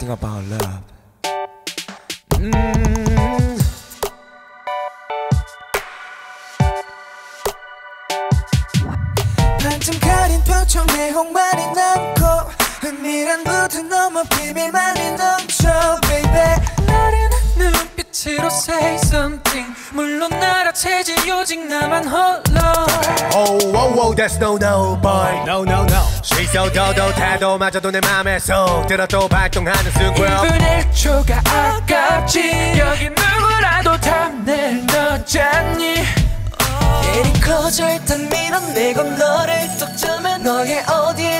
sing about love. 음. 반쯤 가린 은밀한 부드 넘어 비밀만이 넘쳐 baby 나른한 눈빛으로 say something 물론 알아채지 오직 나만 홀로 Oh, that's no, no, boy. No, no, no. 시소도도 태도마저도 내 맘에 쏙 들어 또 발동하는 순간. 1분 1초가 아깝지 여기 누구라도 탐낼 너잖니 일이 커져 일단 밀어내고 너를 뚝 뜨면 너의 어디에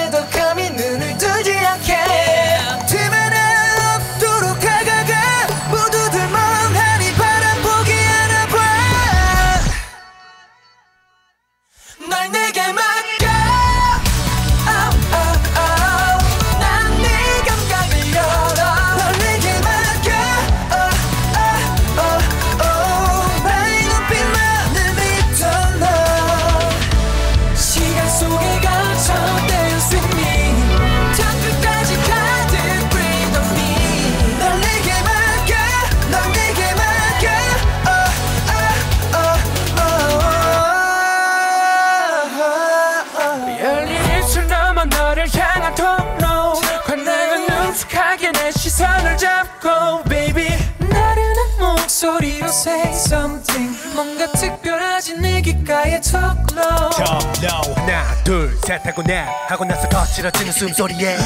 너를 향한 통로 관망은 능숙하게 내 시선을 잡고 baby. 나른한 목소리로 say something. 뭔가 특별하지 내 귓가에 턱로 top 하나 둘셋 하고 넷 하고 나서 거칠어지는 숨소리에.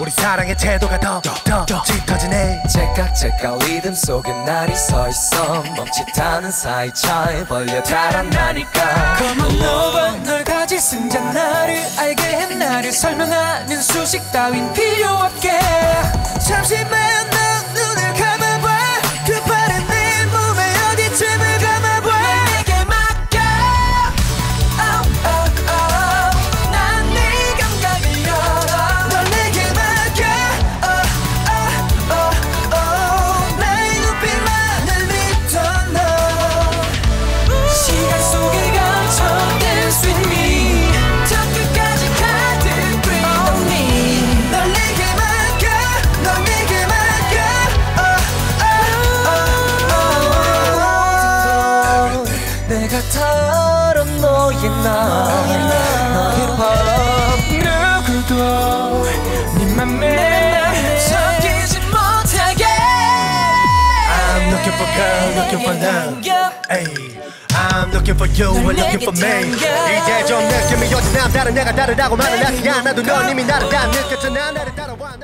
우리 사랑의 태도가 더더 짙어지네. 제깍제깍 리듬 속에 날이 서 있어. 멈칫하는 사이 잘 벌려 달아나니까. Come on. Over 널 가질 승자 나를 알게 설명하는 수식 따윈 필요 없게 잠시만 내가 털은 너의 나. 너의 밤 누구도 네 맘에 섞이지 못하게. I'm looking for girl looking for love. Ay, I'm looking for you and looking for me. 이제 좀 느낌이 오지 난 다른 내가 다르다고 말을 하지 않아도 넌 이미 나를 다 느꼈잖아 나를 따라와